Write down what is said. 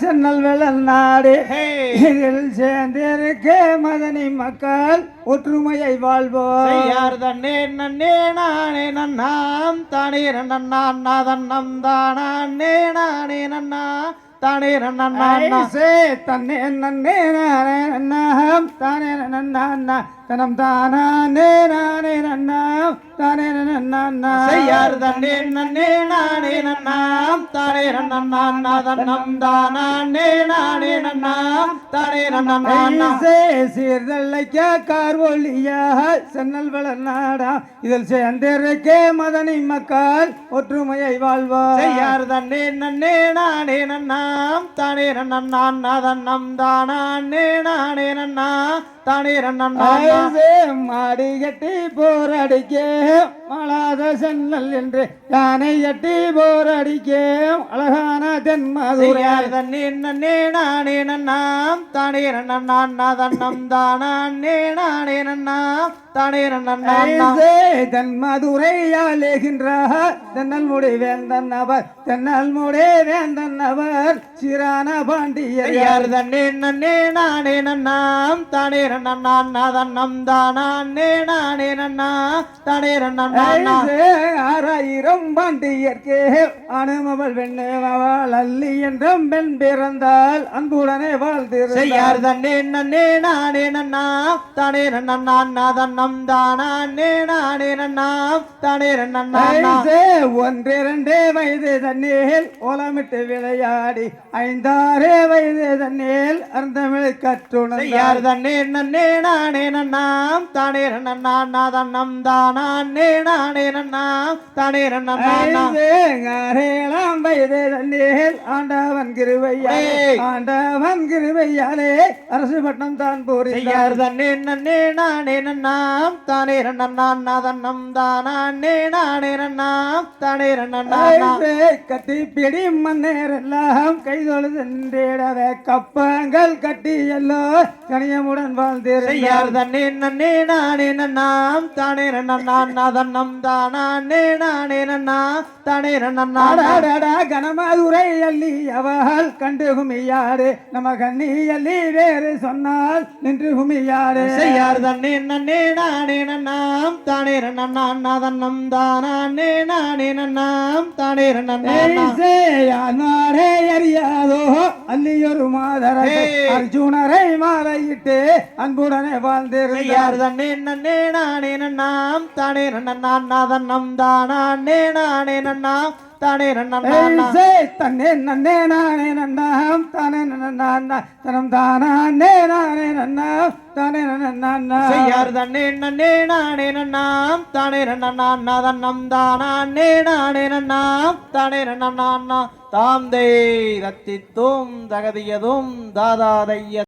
சென்னல் வெள்ளல் நாடு. ஹே. இதில் சேர்ந்திருக்க மதனி மக்கள் ஒற்றுமையை வாழ்வோம். செய்யார் தன்னே நன்னே நானே நன்னாம் தானே நன்னா தன்னம் தானே நானே நன்னா. தானே நன்னா ஐசே தன்னே நன்னே நானே நன்னாம் தானே நன்னா தனம் தானே நானே நன்னாம் தானே நன்னா செய்யார் தன்னே நன்னே நானே நன்னாம் தானே நன்னா தன்னம் தானே நானே நன்னா தானே நன்னா ஐசே சீர்தள்ளைக்க கார்வொழியா சென்னல் வளர் நாடா இதில் சேர்ந்திருக்க மதனி மக்கள் ஒற்றுமையை வாழ்வோம் செய்யார் தன்னே நன்னே நானே நன்னாம் தானே நன்னா தன்னம் தானே? நானே நன்னா. தானே நன்னா ஐசே மாடி கட்டி போரடிக்க. மலாத சென்னல் என்று யானை கட்டி போரடிக்க. அழகான தென்மதுரை. செய்யார் தன்னே நன்னே நானே நன்னாம். தானே நன்னா தன்னம் தானே? நானே நன்னா தானே நன்னா ஐசே தென்மதுரையாலேகின்ற தென்னல் முடி வேந்தன் அவர். தென்னல் முடி வேந்தன் அவர். சிறான பாண்டியர் தன்னே நன்னே நானே நன்னாம் தானே நன்னா தன்னம் தானே நானே நன்னா தானே நன்னா ஆறாயிரம் பாண்டியர்க்கு அனுமவள் வெண்ணேவள் அல்லி என்றும் பெண் பிறந்தால் அன்புடனே வாழ்த்திரு செய்யார் தன்னே நன்னே நானே நன்னா தானே நன்னா தன்னம் தானே நானே நன்னா தானே நன்னா ஒன்றிரண்டே வயது தண்ணீர் ஓலமிட்டு விளையாடி ஐந்தாறு வயது தண்ணீர் அர்த்தமிழ் கற்றுணர்ந்தார். செய்யார் தன்னே? நன்னே நானே நன்னாம் தானே நன்னா தன்னம் தானே நானே நன்னா தானே நன்னா வயது தண்ணீர் ஆண்டவன் கிருவையாலே ஏய். ஆண்டவன் கிருவையாலே அரசு பட்டம் தான் செய்யார் தன்னே நன்னே நானே நன்னாம் தானே நன்னா தன்னம் தானே நானே நன்னாம் தானே நன்னா ஐசே கட்டி பிடி மன்னேரெல்லாம் கைதொழுது நின்றிடவே கப்பங்கள் கட்டி எல்லோ கனியமுடன் செய்யார் தன்னே நன்னே நானே நன்னாம் தானே நன்னா தன்னம் தானே நானே நன்னா தானே நன்னா கனமாதுரை அள்ளி அவள் கண்டு குமியாடு நம்ம கண்ணி அள்ளி வேறு சொன்னால் நின்று குமியாடு செய்யார் தன்னே நன்னே நானே நன்னாம் தானே நன்னா தன்னம் தானே நானே. நன்னாம் தானே நன்னா அறியாதோ அள்ளியொரு மாதரை. அர்ஜுனரை மாலையிட்டு அன்புடனே வாழ்ந்திருந்தார். தன்னே நன்னே நானே நன்னாம் தானே நன்னா தன்னம் தானே நானே நன்னாம் தானே நன்னா தன்னே நன்னே நானே நன்னாம் தானே நன்னா தனம் தானே நானே நன்னாம் தானே நன்னா செய்யார் தன்னே நன்னே நானே நன்னாம் தானே நன்னா தன்னம் தானே நானே நன்னாம் தானே நன்னா தாம் தெய் ரத்தித்தும் தகதியதும் தாதாதைய